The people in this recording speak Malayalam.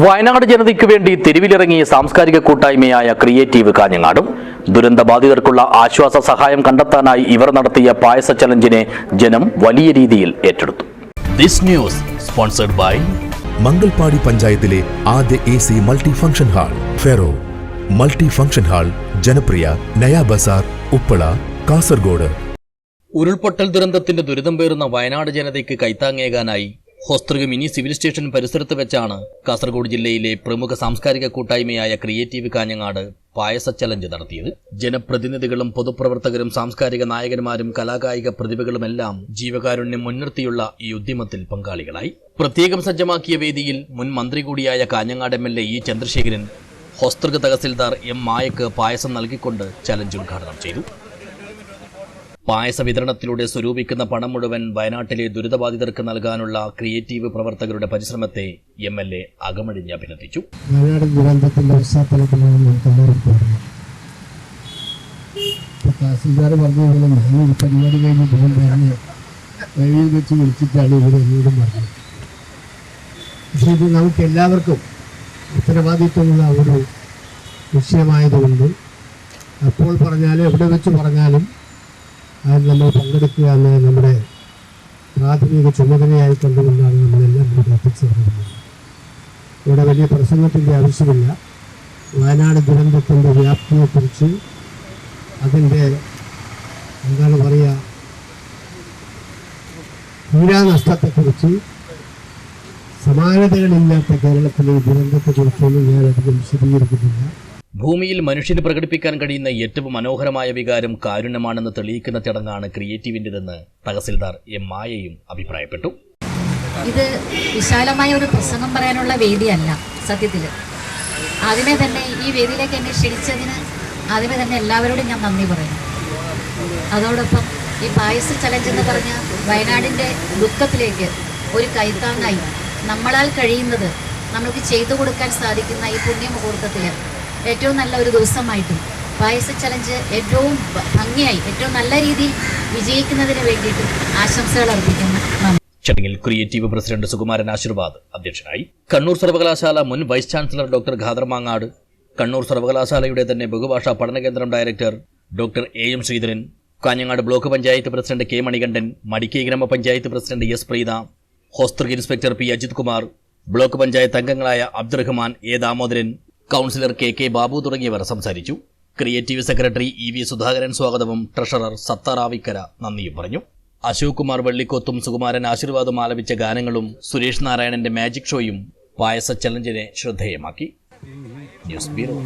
വയനാട് ജനതയ്ക്ക് വേണ്ടി തെരുവിലിറങ്ങിയ സാംസ്കാരിക കൂട്ടായ്മയായ ക്രിയേറ്റീവ് കാഞ്ഞങ്ങാടും ദുരന്തബാധിതർക്കുള്ള ആശ്വാസ സഹായം കണ്ടെത്താനായി ഇവർ നടത്തിയ പായസ ചലഞ്ചിനെ ജനം വലിയ രീതിയിൽ ഏറ്റെടുത്തു. This news sponsored by Mangalpady പഞ്ചായത്തിലെ ആദ്യ A C multi function hall ferro. Multi function hall ജനപ്രിയ നയാ ബസാർ ഉപ്പള കാസർഗോഡ്. ഉരുൾപൊട്ടൽ ദുരന്തത്തിന്റെ ദുരിതം പേറുന്ന വയനാട് ജനതയ്ക്ക് കൈത്താങ്ങേകാനായി ഹോസ്തൃക മിനി സിവിൽ സ്റ്റേഷൻ പരിസരത്ത് വെച്ചാണ് കാസർഗോഡ് ജില്ലയിലെ പ്രമുഖ സാംസ്കാരിക കൂട്ടായ്മയായ ക്രിയേറ്റീവ് കാഞ്ഞങ്ങാട് പായസ ചലഞ്ച് നടത്തിയത്. ജനപ്രതിനിധികളും പൊതുപ്രവർത്തകരും സാംസ്കാരിക നായകന്മാരും കലാകായിക പ്രതിഭകളുമെല്ലാം ജീവകാരുണ്യം മുൻനിർത്തിയുള്ള ഈ ഉദ്യമത്തിൽ പങ്കാളികളായി. പ്രത്യേകം സജ്ജമാക്കിയ വേദിയിൽ മുൻ മന്ത്രി കൂടിയായ Kanhangad M L A E Chandrasekharan Hosdurg tahsildar M മായക്ക് പായസം നൽകിക്കൊണ്ട് ചലഞ്ച് ഉദ്ഘാടനം ചെയ്തു. പായസ വിതരണത്തിലൂടെ സ്വരൂപിക്കുന്ന പണം മുഴുവൻ വയനാട്ടിലെ ദുരിതബാധിതർക്ക് നൽകാനുള്ള ക്രിയേറ്റീവ് പ്രവർത്തകരുടെ പരിശ്രമത്തെ എം എൽ എ അകമഴിഞ്ഞ് അഭിനന്ദിച്ചു. ഇത് നമുക്ക് എല്ലാവർക്കും ഉത്തരവാദിത്വമുള്ള ഒരു വിഷയമായതുകൊണ്ട് അപ്പോൾ പറഞ്ഞാലും എവിടെ വെച്ച് പറഞ്ഞാലും അതിൽ നമ്മൾ പങ്കെടുക്കുക എന്നത് നമ്മുടെ പ്രാഥമിക ചുമതലയായി കണ്ടുകൊണ്ടാണ് നമ്മളെല്ലാം ഇവിടെ എത്തിച്ചേർന്നത് ഇവിടെ വലിയ പ്രസംഗത്തിന്റെ ആവശ്യമില്ല. വയനാട് ദുരന്തത്തിന്റെ വ്യാപ്തിയെക്കുറിച്ച് അതിന്റെ എന്താണ് പറയുക തീരാനഷ്ടത്തെക്കുറിച്ച് സമാനതകളില്ലാത്ത കേരളത്തിലെ ദുരന്തത്തെക്കുറിച്ചൊന്നും ഞാൻ അധികം വിശദീകരിക്കുന്നില്ല. ഭൂമിയിൽ മനുഷ്യന് പ്രകടിപ്പിക്കാൻ കഴിയുന്ന ഏറ്റവും മനോഹരമായ വികാരം കാരുണ്യമാണെന്ന് തെളിയിക്കുന്ന ചടങ്ങാണ് ക്രിയേറ്റീവിന്റെതെന്ന് തഹസിൽദാർ എം മായയും അഭിപ്രായപ്പെട്ടു. ഇത് വിശാലമായ ഒരു പ്രസംഗം പറയാനുള്ള വേദിയല്ല സത്യത്തിൽ ആദ്യമേ തന്നെ ഈ വേദിയിലേക്ക് എന്നെ ക്ഷണിച്ചതിന് ആദ്യമേ തന്നെ എല്ലാവരോടും ഞാൻ നന്ദി പറയുന്നു. അതോടൊപ്പം ഈ പായസ ചലഞ്ച് എന്ന് പറഞ്ഞ വയനാടിന്റെ ദുഃഖത്തിലേക്ക് ഒരു കൈത്താങ്ങായി നമ്മളാൽ കഴിയുന്നത് നമുക്ക് ചെയ്തു കൊടുക്കാൻ സാധിക്കുന്ന ഈ പുണ്യമുഹൂർത്തത്തിൽ ഏറ്റവും നല്ല ഒരു ദിവസമായിട്ടും പായസ ചലഞ്ച് ഏറ്റവും ഭംഗിയായി ഏറ്റവും നല്ല രീതിയിൽ വിജയിക്കുന്നതിന് വേണ്ടിയിട്ടും ആശംസകൾ അർപ്പിക്കുന്നു. ചടങ്ങിൽ ക്രിയേറ്റീവ് പ്രസിഡന്റ് സുകുമാരൻ ആശീർവാദ് അധ്യക്ഷനായി. കണ്ണൂർ സർവകലാശാല മുൻ vice chancellor doctor Khadermangad Kannur സർവകലാശാലയുടെ തന്നെ ബഹുഭാഷാ പഠന കേന്ദ്രം director doctor A M Sreedharan Kanhangad block panchayat president K Manikandan Madikai ഗ്രാമപഞ്ചായത്ത് president S Preetha Hosdurg inspector P. Ajith Kumar block panchayat അംഗങ്ങളായ Abdurahman A Damodaran councillor K K Babu തുടങ്ങിയവർ സംസാരിച്ചു. Creative secretary E V Sudhakaran സ്വാഗതവും ട്രഷറർ സത്താറാവിക്കര നന്ദിയും പറഞ്ഞു. അശോക് കുമാർ വെള്ളിക്കോത്തും സുകുമാരൻ ആശീർവാദം ആലപിച്ച ഗാനങ്ങളും സുരേഷ് നാരായണന്റെ മാജിക് ഷോയും പായസ ചലഞ്ചിനെ ശ്രദ്ധേയമാക്കി. News bureau